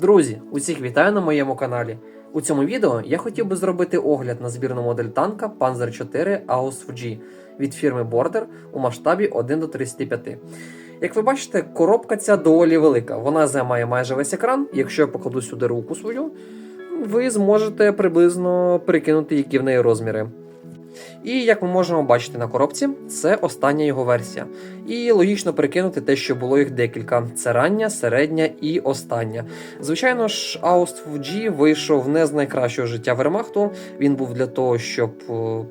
Друзі, усіх вітаю на моєму каналі. У цьому відео я хотів би зробити огляд на збірну модель танка Panzer 4 AUSF G від фірми Border у масштабі 1 до 35. Як ви бачите, коробка ця доволі велика. Вона займає майже весь екран. Якщо я покладу сюди руку свою, ви зможете приблизно прикинути, які в неї розміри. І як ми можемо бачити на коробці, це остання його версія. І логічно прикинути те, що було їх декілька: це рання, середня і остання. Звичайно ж, Ауств G вийшов не з найкращого життя Вермахту. Він був для того, щоб е,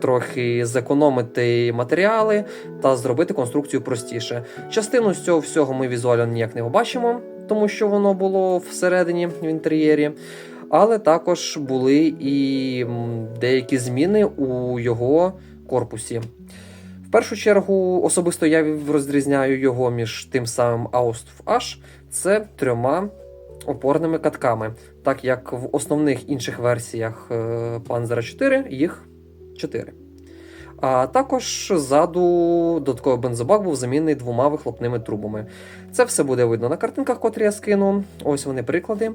трохи зекономити матеріали та зробити конструкцію простіше. Частину з цього всього ми візуально ніяк не побачимо, тому що воно було всередині в інтер'єрі. Але також були і деякі зміни у його корпусі. В першу чергу, особисто я розрізняю його між тим самим Austf H, це трьома опорними катками, так як в основних інших версіях е, Panzer 4 їх 4. А також ззаду додатковий бензобак був замінений двома вихлопними трубами. Це все буде видно на картинках, котрі я скину. Ось вони приклади.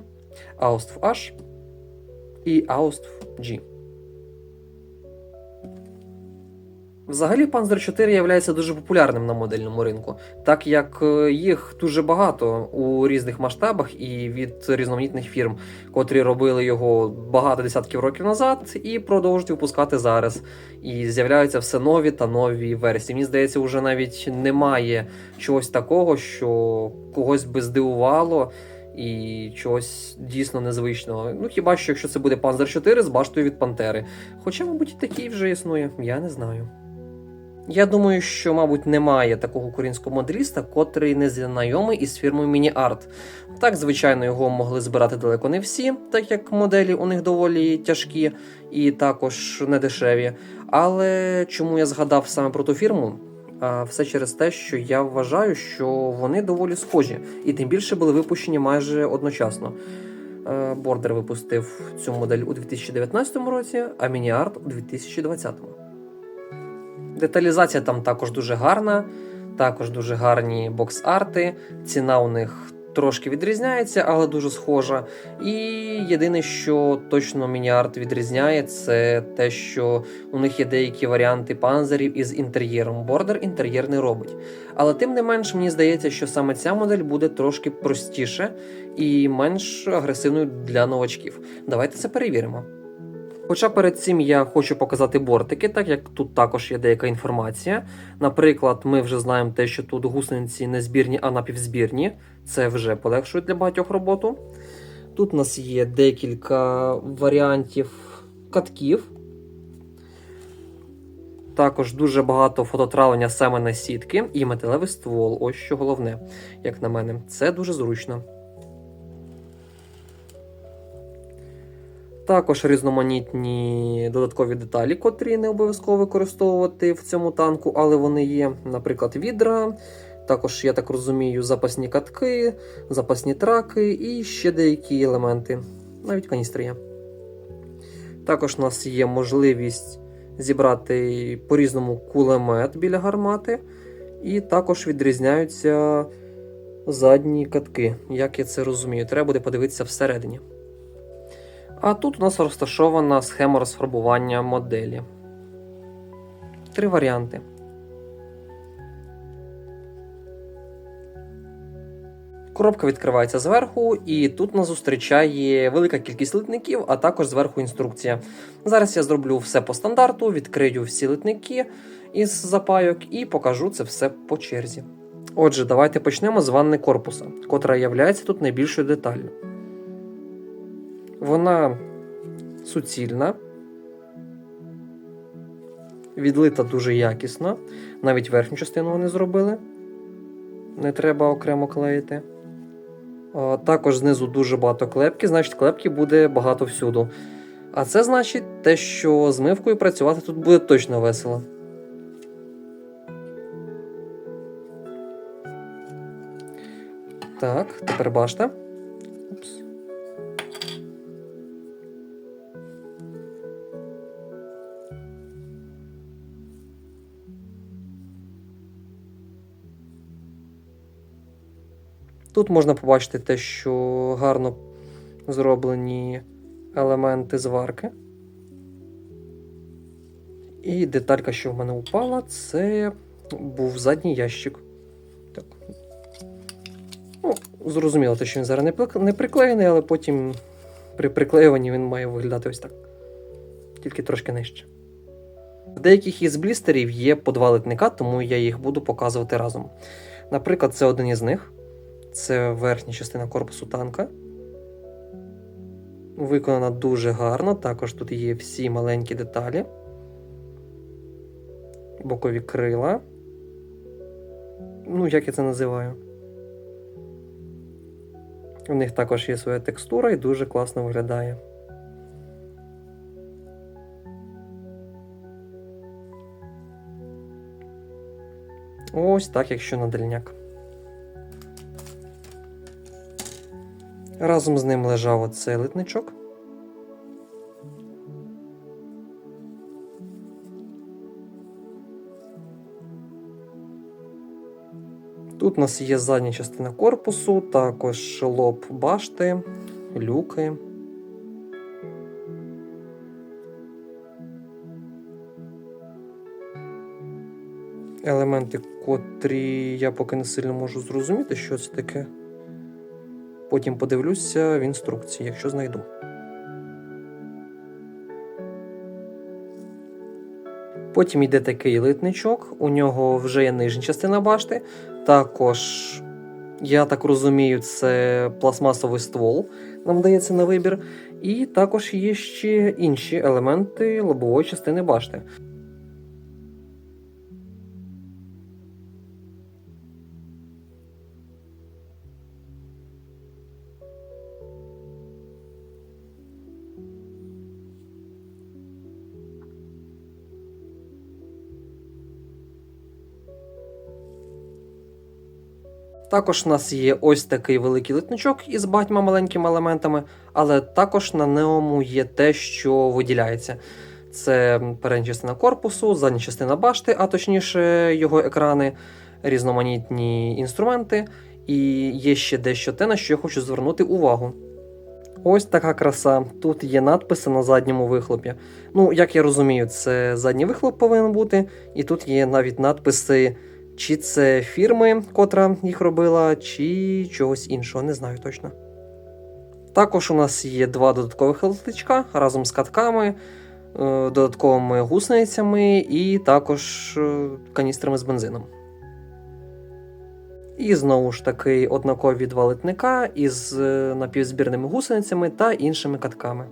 Austf H і Austf G. Взагалі, Panzer 4 є дуже популярним на модельному ринку, так як е, їх дуже багато у різних масштабах і від різноманітних фірм, котрі робили його багато десятків років назад і продовжують випускати зараз. І з'являються все нові та нові версії. Мені здається, вже навіть немає чогось такого, що когось би здивувало і чогось дійсно незвичного. Ну хіба що якщо це буде Panzer 4 з баштою від Пантери. Хоча, мабуть, і такий вже існує, я не знаю. Я думаю, що, мабуть, немає такого українського моделіста, котрий не знайомий із фірмою MiniArt. Так, звичайно, його могли збирати далеко не всі, так як моделі у них доволі тяжкі і також недешеві. Але чому я згадав саме про ту фірму? Все через те, що я вважаю, що вони доволі схожі, і тим більше були випущені майже одночасно. Е, Бордер випустив цю модель у 2019 році, а Мініарт у 2020. Деталізація там також дуже гарна, також дуже гарні бокс-арти. Ціна у них трошки відрізняється, але дуже схожа. І єдине, що точно мініарт відрізняє, це те, що у них є деякі варіанти панзерів із інтер'єром. Бордер інтер'єр не робить. Але тим не менш, мені здається, що саме ця модель буде трошки простіше і менш агресивною для новачків. Давайте це перевіримо. Хоча перед цим я хочу показати бортики, так як тут також є деяка інформація. Наприклад, ми вже знаємо те, що тут гусениці не збірні, а напівзбірні. Це вже полегшує для багатьох роботу. Тут у нас є декілька варіантів катків. Також дуже багато фототравлення саме на сітки і металевий ствол. Ось що головне, як на мене, це дуже зручно. Також різноманітні додаткові деталі, котрі не обов'язково використовувати в цьому танку, але вони є, наприклад, відра. Також, я так розумію, запасні катки, запасні траки і ще деякі елементи, навіть каністри є. Також у нас є можливість зібрати по-різному кулемет біля гармати, і також відрізняються задні катки. Як я це розумію, треба буде подивитися всередині. А тут у нас розташована схема розфарбування моделі. Три варіанти. Коробка відкривається зверху, і тут нас зустрічає велика кількість литників, а також зверху інструкція. Зараз я зроблю все по стандарту, відкрию всі литники із запайок і покажу це все по черзі. Отже, давайте почнемо з ванни корпуса, котра є тут найбільшою деталлю. Вона суцільна, відлита дуже якісно. Навіть верхню частину вони зробили. Не треба окремо клеїти. Також знизу дуже багато клепки, значить, клепки буде багато всюду. А це значить те, що з мивкою працювати тут буде точно весело. Так, тепер бачите. Упс. Тут можна побачити те, що гарно зроблені елементи зварки. І деталька, що в мене упала, це був задній ящик. Так. Ну, зрозуміло, те, що він зараз не, приклеєний, але потім при приклеюванні він має виглядати ось так. Тільки трошки нижче. В деяких із блістерів є по два литника, тому я їх буду показувати разом. Наприклад, це один із них. Це верхня частина корпусу танка. Виконана дуже гарно. Також тут є всі маленькі деталі. Бокові крила. Ну, як я це називаю. У них також є своя текстура і дуже класно виглядає. Ось так, якщо на дальняк. Разом з ним лежав оцей литничок. Тут у нас є задня частина корпусу, також лоб башти, люки. Елементи, котрі я поки не сильно можу зрозуміти, що це таке. Потім подивлюся в інструкції, якщо знайду. Потім йде такий литничок, у нього вже є нижня частина башти. Також, я так розумію, це пластмасовий ствол, нам дається на вибір. І також є ще інші елементи лобової частини башти. Також у нас є ось такий великий литничок із багатьма маленькими елементами, але також на ньому є те, що виділяється. Це передня частина корпусу, задня частина башти, а точніше його екрани, різноманітні інструменти, і є ще дещо те, на що я хочу звернути увагу. Ось така краса. Тут є надписи на задньому вихлопі. Ну, як я розумію, це задній вихлоп повинен бути, і тут є навіть надписи. Чи це фірми, котра їх робила, чи чогось іншого, не знаю точно. Також у нас є два додаткових литичка разом з катками, е, додатковими гусеницями і також е, каністрами з бензином. І знову ж таки однакові два литника із е, напівзбірними гусеницями та іншими катками.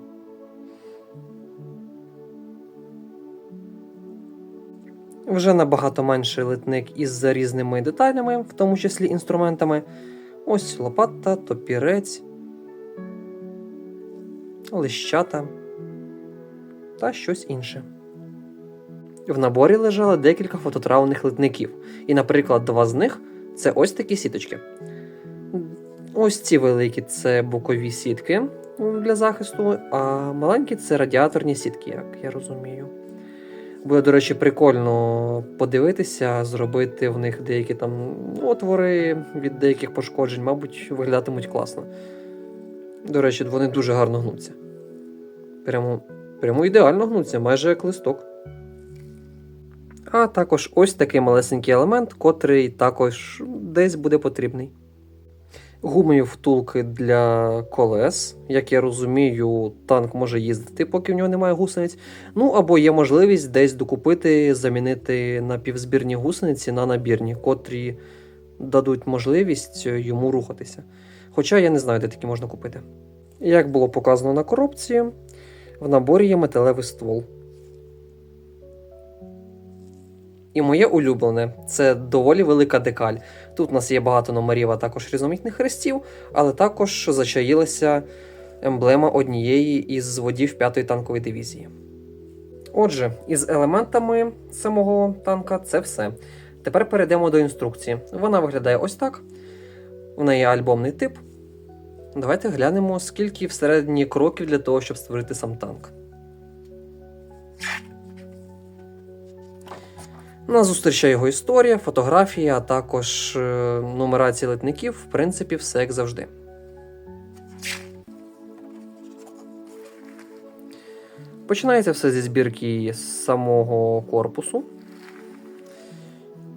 Вже набагато менший литник із різними деталями, в тому числі інструментами. Ось лопата, топірець, лищата та щось інше. В наборі лежало декілька фототравних литників, і, наприклад, два з них це ось такі сіточки. Ось ці великі це бокові сітки для захисту, а маленькі це радіаторні сітки, як я розумію. Буде, до речі, прикольно подивитися, зробити в них деякі там отвори від деяких пошкоджень, мабуть, виглядатимуть класно. До речі, вони дуже гарно гнуться. Прямо, прямо ідеально гнуться, майже як листок. А також ось такий малесенький елемент, котрий також десь буде потрібний. Гумові втулки для колес. Як я розумію, танк може їздити, поки в нього немає гусениць. Ну або є можливість десь докупити, замінити напівзбірні гусениці на набірні, котрі дадуть можливість йому рухатися. Хоча я не знаю, де такі можна купити. Як було показано на коробці, в наборі є металевий ствол. І моє улюблене це доволі велика декаль. Тут у нас є багато номерів, а також різноманітних хрестів, але також зачаїлася емблема однієї із водів 5-ї танкової дивізії. Отже, із елементами самого танка це все. Тепер перейдемо до інструкції. Вона виглядає ось так. В неї альбомний тип. Давайте глянемо, скільки всередині кроків для того, щоб створити сам танк. Нас зустрічає його історія, фотографії, а також е, нумерація литників, в принципі, все як завжди. Починається все зі збірки самого корпусу.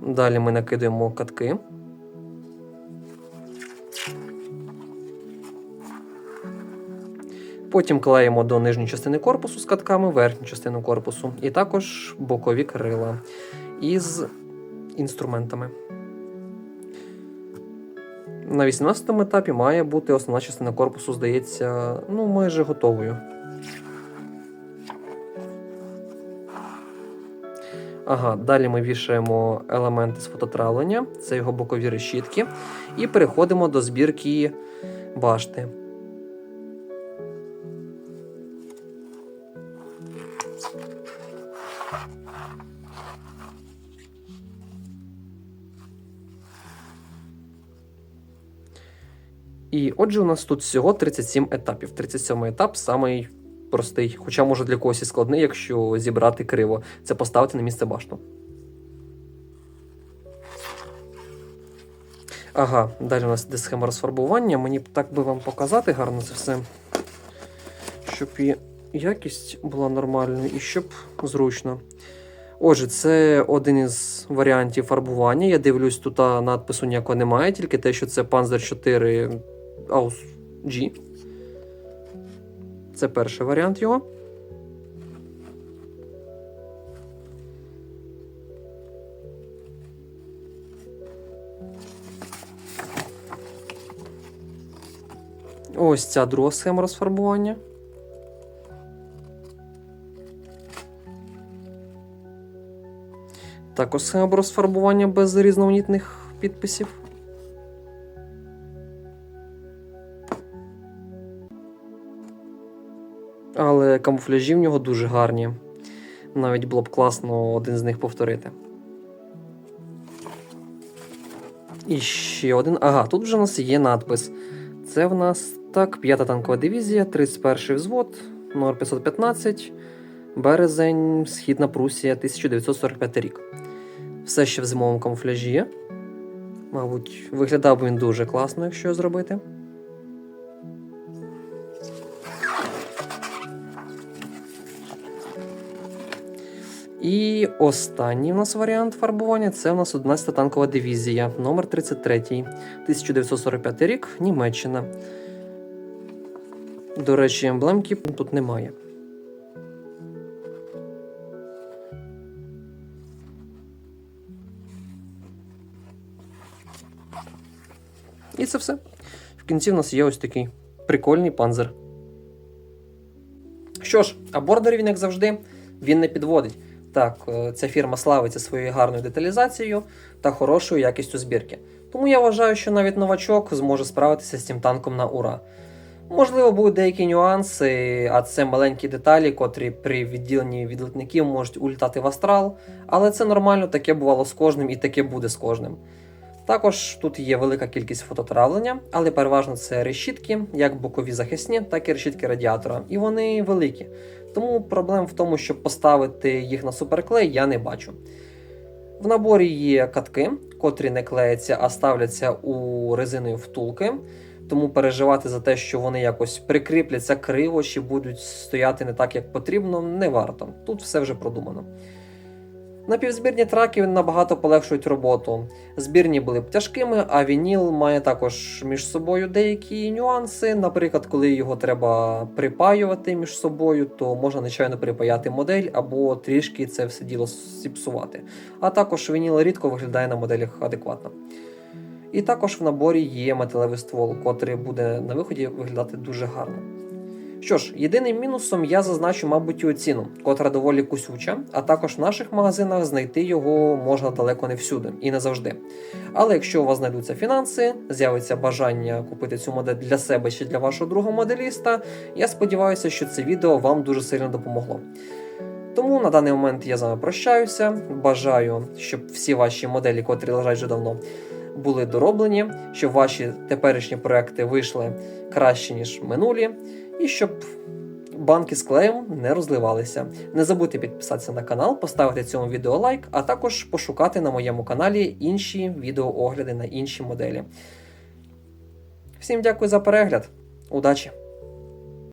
Далі ми накидаємо катки. Потім клеїмо до нижньої частини корпусу з катками верхню частину корпусу, і також бокові крила із інструментами. На 18 етапі має бути основна частина корпусу, здається, ну, майже готовою. Ага, далі ми вішаємо елементи з фототравлення, це його бокові решітки, і переходимо до збірки башти. І отже, у нас тут всього 37 етапів. 37 етап самий простий, хоча може для когось і складний, якщо зібрати криво. Це поставити на місце башту. Ага, далі у нас йде схема розфарбування. Мені так би вам показати гарно це все, щоб і якість була нормальною і щоб зручно. Отже, це один із варіантів фарбування. Я дивлюсь, тут надпису ніякого немає, тільки те, що це Panzer 4 Aus G. Це перший варіант його. Ось ця друга схема розфарбування. Також схема розфарбування без різноманітних підписів. Камуфляжі в нього дуже гарні. Навіть було б класно один з них повторити. І ще один. Ага, тут вже у нас є надпис. Це в нас так, 5-та танкова дивізія, 31-й взвод, номер 515, березень, Східна Прусія, 1945 рік. Все ще в зимовому камуфляжі. Мабуть, виглядав би він дуже класно, якщо його зробити. І останній у нас варіант фарбування це у нас 11-та танкова дивізія, номер 33, 1945 рік, Німеччина. До речі, емблемки тут немає. І це все. В кінці в нас є ось такий прикольний панзер. Що ж, а бордер він, як завжди, він не підводить. Так, е, ця фірма славиться своєю гарною деталізацією та хорошою якістю збірки. Тому я вважаю, що навіть новачок зможе справитися з цим танком на ура. Можливо, будуть деякі нюанси, а це маленькі деталі, котрі при відділенні від литників можуть улітати в астрал, але це нормально, таке бувало з кожним і таке буде з кожним. Також тут є велика кількість фототравлення, але переважно це решітки, як бокові захисні, так і решітки радіатора, і вони великі. Тому проблем в тому, щоб поставити їх на суперклей, я не бачу. В наборі є катки, котрі не клеяться, а ставляться у резинові втулки. Тому переживати за те, що вони якось прикріпляться криво чи будуть стояти не так, як потрібно, не варто. Тут все вже продумано. Напівзбірні траки набагато полегшують роботу. Збірні були б тяжкими, а вініл має також між собою деякі нюанси. Наприклад, коли його треба припаювати між собою, то можна нечайно припаяти модель або трішки це все діло зіпсувати. А також вініл рідко виглядає на моделях адекватно. І також в наборі є металевий ствол, котрий буде на виході виглядати дуже гарно. Що ж, єдиним мінусом я зазначу, мабуть, його ціну, котра доволі кусюча, а також в наших магазинах знайти його можна далеко не всюди і не завжди. Але якщо у вас знайдуться фінанси, з'явиться бажання купити цю модель для себе чи для вашого другого моделіста, я сподіваюся, що це відео вам дуже сильно допомогло. Тому на даний момент я з вами прощаюся. Бажаю, щоб всі ваші моделі, котрі лежать вже давно, були дороблені, щоб ваші теперішні проекти вийшли краще, ніж минулі, і щоб банки з клеєм не розливалися. Не забудьте підписатися на канал, поставити цьому відео лайк, а також пошукати на моєму каналі інші відеоогляди на інші моделі. Всім дякую за перегляд. Удачі!